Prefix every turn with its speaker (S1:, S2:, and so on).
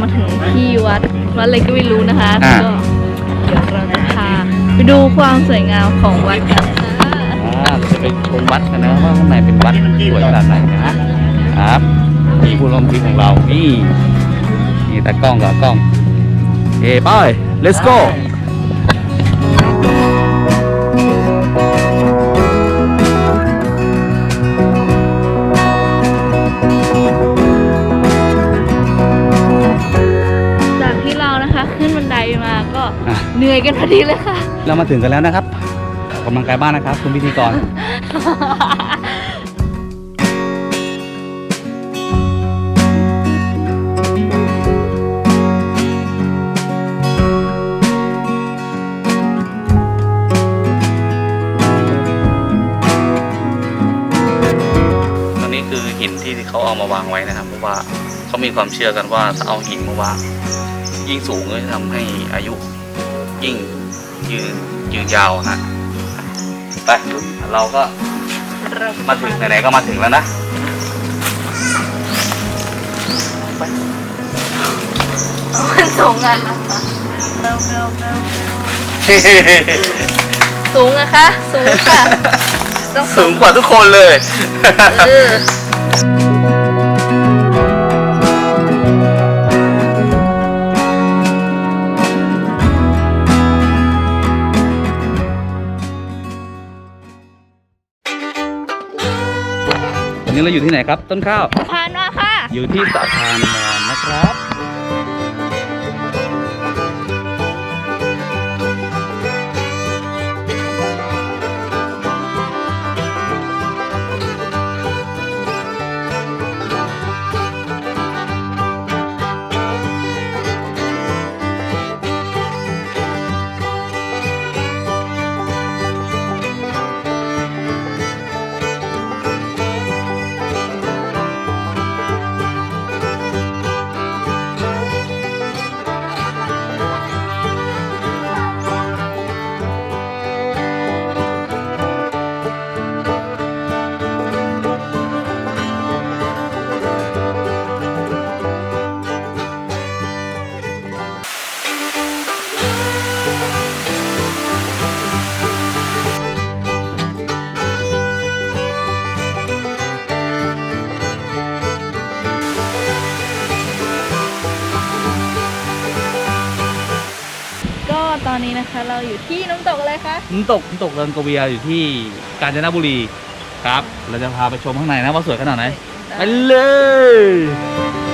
S1: มาถึงที่วัดวัดอะไรก็ไม่รู้นะคะ
S2: อ่า
S1: ก็เดี๋ยวเราจะพาไปดูความสวยงามของวัดกันค่ะ
S2: อ่าเราจะไปชมวัดกันนะว่าข้างในเป็นวัดสวยขนาดไหนนะครับมีผู้ร่วมทริปของเรานี่นี่ตากล้องกับกล้องเอ้ไป let's go
S1: มาก็
S2: อะ
S1: เหนื่อยกันพอดีเลยค่ะ
S2: เรามาถึงกันแล้วนะครับออกกำลังกายบ้านนะครับ คุณพิธีกรตอนนี้คือหินที่เขาเอามาวางไว้นะครับเพราะว่าเขามีความเชื่อกันว่าถ้าเอาหินมาวาง ยิ่งสูงก็จะทำให้อายุยิ่งยืนยืนยาวนะไปเราก็มาถึงไหนๆก็มาถึงแล้วนะ
S1: มันสูงอะสูงอะคะ สูงค่ะต้อง
S2: สูงกว่าทุกคนเลย นนี้เราอยู่ที่ไหนครับ ต้นข้าว
S1: ผ่านมาค่ะ
S2: อยู่ที่สะพานมอนนะครับ
S1: นนี้นะคะ เราอยู่ที่น้ำตกอะไรคะ
S2: น้ำตกน้ำตกเรินกเวียอยู่ที่กาญจนบุรีครับ เราจะพาไปชมข้างในนะว่าสวยขนาดไหนไปเลย